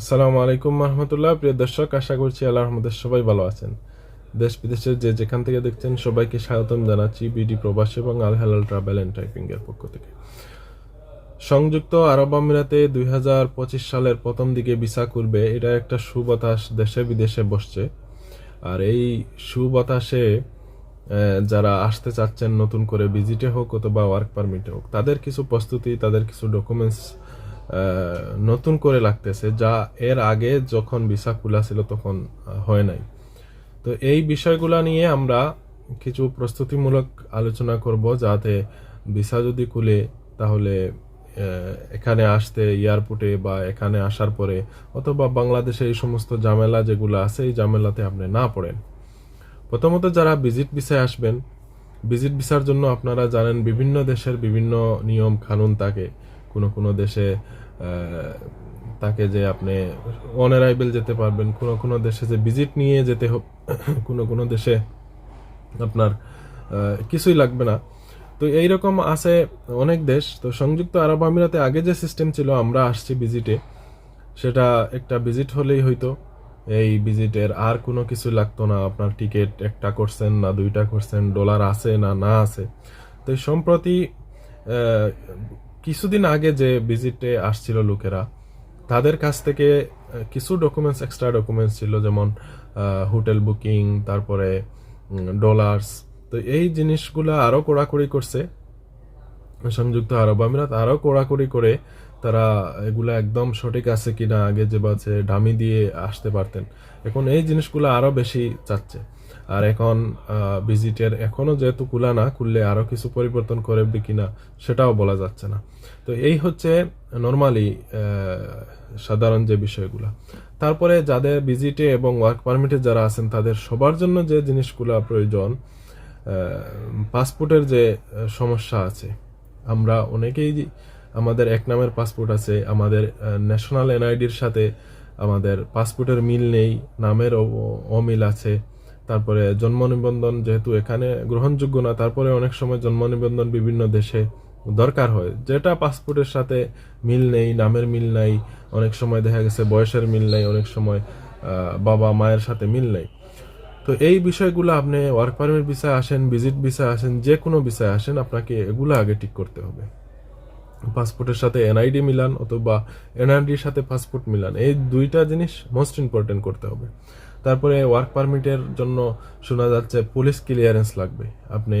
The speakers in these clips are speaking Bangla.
আসসালামু আলাইকুম রহমতুল্লাহ। প্রিয় দর্শক, আশা করছি আল্লাহ রহমদের সবাই ভালো আছেন। দেশ বিদেশের যে যেখান থেকে দেখছেন, সবাইকে স্বাগতম জানাচ্ছি বিডি প্রবাস এবং আল হালাল ট্রাভেল অ্যান্ড টাইপিং এর পক্ষ থেকে। সংযুক্ত আরব আমিরাতে দুই হাজার পঁচিশ সালের প্রথম দিকে ভিসা করবে, এটা একটা সুবাতাস দেশে বিদেশে বসছে। আর এই সুবাতাসে যারা আসতে চাচ্ছেন নতুন করে ভিজিটে হোক অথবা ওয়ার্ক পারমিটে হোক, তাদের কিছু প্রস্তুতি, তাদের কিছু ডকুমেন্টস নতুন করে লাগতেছে, যা এর আগে যখন ভিসা খোলা ছিল তখন হয় নাই। তো এই বিষয়গুলো নিয়ে আমরা কিছু প্রস্তুতিমূলক আলোচনা করব যাতে ভিসা যদি খুলে, তাহলে এখানে আসতে এয়ারপোর্টে বা এখানে আসার পরে, অথবা বাংলাদেশে এই সমস্ত ঝামেলা যেগুলো আছে, এই ঝামেলাতে আপনি না পড়েন। প্রথমত যারা ভিজিট ভিসায় আসবেন, ভিজিট ভিসার জন্য আপনারা জানেন বিভিন্ন দেশের বিভিন্ন নিয়ম, কানুন থাকে। কোনো কোনো দেশে তাকে যে আপনি অনারাইবেল যেতে পারবেন, কোনো কোনো দেশে যে ভিজিট নিয়ে যেতে কোনো কোনো দেশে আপনার কিছুই লাগবে না। তো এইরকম আছে অনেক দেশ। তো সংযুক্ত আরব আমিরাতে আগে যে সিস্টেম ছিল, আমরা আসছি ভিজিটে সেটা একটা ভিজিট হলেই হইতো। এই ভিজিটের আর কোনো কিছু লাগতো না। আপনার টিকিট একটা করছেন না, দুইটা করছেন ডলার আছে না না আছে। তো সম্প্রতি কিছুদিন আগে যে ভিজিটে আসছিল লোকেরা, তাদের কাছ থেকে কিছু ডকুমেন্টস এক্সট্রা ডকুমেন্টস ছিল, যেমন হোটেল বুকিং তারপরে ডলার্স তো এই জিনিসগুলো আরও কড়াকড়ি করছে, সংযুক্ত আরব আমিরাত আরও কড়াকড়ি করে তারা এগুলা একদম সঠিক আছে কিনা, আগে যে বাছে ডামি দিয়ে আসতে পারতেন। এখন এই জিনিসগুলো আরও বেশি চাচ্ছে। আর এখন ভিজিটের এখনও যেহেতু খুলা না, খুললে আরও কিছু পরিবর্তন করবে কিনা সেটাও বলা যাচ্ছে না। তো এই হচ্ছে নর্মালি সাধারণ যে বিষয়গুলো। তারপরে যাদের ভিজিটে এবং ওয়ার্ক পারমিটে যারা আছেন, তাদের সবার জন্য যে জিনিসগুলো প্রয়োজন পাসপোর্টের যে সমস্যা আছে, আমরা অনেকেই আমাদের এক নামের পাসপোর্ট আছে, আমাদের ন্যাশনাল এনআইডির সাথে আমাদের পাসপোর্টের মিল নেই নামের অমিল আছে তারপরে জন্ম নিবন্ধন যেহেতু এখানে গ্রহণযোগ্য না, তারপরে অনেক সময় জন্ম নিবন্ধন বিভিন্ন দেশে দরকার হয়। যেটা পাসপোর্টের সাথে মিল নেই, নামের মিল নাই, অনেক সময় দেখা গেছে বয়সের মিল নেই, অনেক সময় বাবা মায়ের সাথে মিল নেই। তো এই বিষয়গুলো আপনি ওয়ার্ক পারমিট ভিসায় আসেন ভিজিট ভিসায় আসেন, যে কোনো ভিসায় আসেন, আপনাকে এগুলো আগে ঠিক করতে হবে। পাসপোর্টের সাথে এনআইডি মিলান অথবা এনআইডির সাথে পাসপোর্ট মিলান, এই দুইটা জিনিস মোস্ট ইম্পর্টেন্ট করতে হবে। তারপরে ওয়ার্ক পারমিটের জন্য শোনা যাচ্ছে পুলিশ ক্লিয়ারেন্স লাগবে। আপনি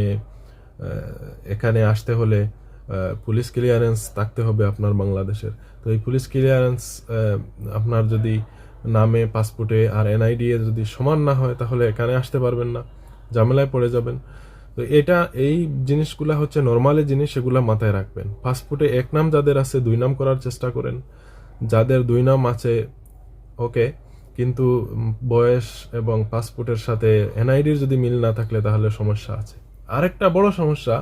এখানে আসতে হলে পুলিশ ক্লিয়ারেন্স থাকতে হবে আপনার বাংলাদেশের। তো এই পুলিশ ক্লিয়ারেন্স আপনার যদি নামে পাসপোর্টে আর এনআইডি এ যদি সমান না হয়, তাহলে এখানে আসতে পারবেন না, ঝামেলায় পড়ে যাবেন। তো এটা, এই জিনিসগুলা হচ্ছে নর্মালি জিনিস, সেগুলো মাথায় রাখবেন। পাসপোর্টে এক নাম যাদের আছে, দুই নাম করার চেষ্টা করেন। যাদের দুই নাম আছে ওকে কিন্তু বয়স এবং পাসপোর্টের সাথে এনআইডির যদি মিল না থাকলে তাহলে সমস্যা আছে। আরেকটা বড় সমস্যা,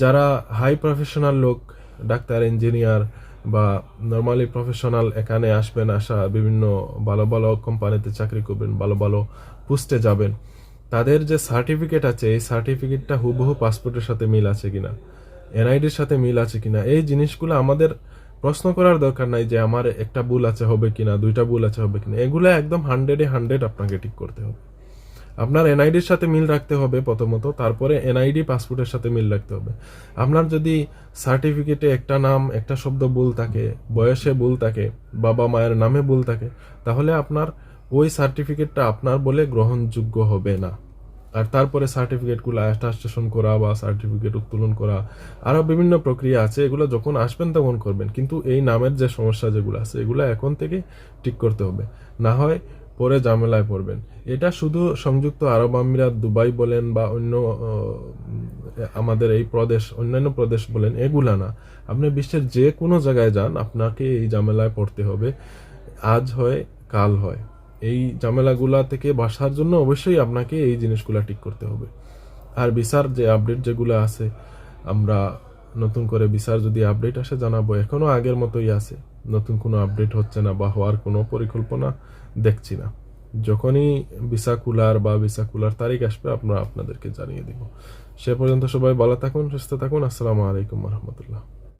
যারা হাই প্রফেশনাল লোক, ডাক্তার ইঞ্জিনিয়ার বা নর্মালি প্রফেশনাল এখানে আসবেন, আসা বিভিন্ন ভালো ভালো কোম্পানিতে চাকরি করবেন, ভালো ভালো পোস্টে যাবেন, তাদের যে সার্টিফিকেট আছে, এই সার্টিফিকেটটা হুবহু পাসপোর্টের সাথে মিল আছে কিনা, এনআইডির সাথে মিল আছে কিনা, এই জিনিসগুলো আমাদের প্রশ্ন করার দরকার নাই যে আমার একটা ভুল আছে, হবে কিনা, দুইটা ভুল আছে, হবে কিনা। এগুলো একদম হান্ড্রেডে হান্ড্রেড আপনাকে ঠিক করতে হবে। আপনার এনআইডির সাথে মিল রাখতে হবে প্রথমত, তারপরে এনআইডি পাসপোর্টের সাথে মিল রাখতে হবে। আপনার যদি সার্টিফিকেটে একটা নাম, একটা শব্দ ভুল থাকে, বয়সে ভুল থাকে, বাবা মায়ের নামে ভুল থাকে, তাহলে আপনার ওই সার্টিফিকেটটা আপনার বলে গ্রহণযোগ্য হবে না। আর তারপরে সার্টিফিকেটগুলো অ্যাটাস্টেশন করা বা সার্টিফিকেট উত্তোলন করা আরও বিভিন্ন প্রক্রিয়া আছে, এগুলো যখন আসবেন তখন করবেন। কিন্তু এই নামের যে সমস্যা যেগুলো আছে, এগুলো এখন থেকে ঠিক করতে হবে। না হয় পরে ঝামেলায় পড়বেন। এটা শুধু সংযুক্ত আরব আমিরাত, দুবাই বলেন বা অন্য আমাদের এই প্রদেশ, অন্যান্য প্রদেশ বলেন, এগুলা না। আপনি বিশ্বের যে কোনো জায়গায় যান, আপনাকে এই ঝামেলায় পড়তে হবে। আজ হয়, কাল হয়। এই ঝামেলাগুলা থেকে বাসার জন্য অবশ্যই আপনাকে এই জিনিসগুলা ঠিক করতে হবে। আর বিচার যে আপডেট যেগুলো আছে, আমরা নতুন করে বিচার যদি আপডেট আসে জানাব, এখনও আগের মতোই আছে। নতুন কোনো আপডেট হচ্ছে না বা হওয়ার কোনো পরিকল্পনা দেখছি না। যখনই ভিসা কুলার বা ভিসা কুলার তারিখ আসবে, আমরা আপনাদেরকে জানিয়ে দিব। সে পর্যন্ত সবাই ভালো থাকুন, সুস্থ থাকুন। আসসালামু আলাইকুম রহমতুল্লাহ।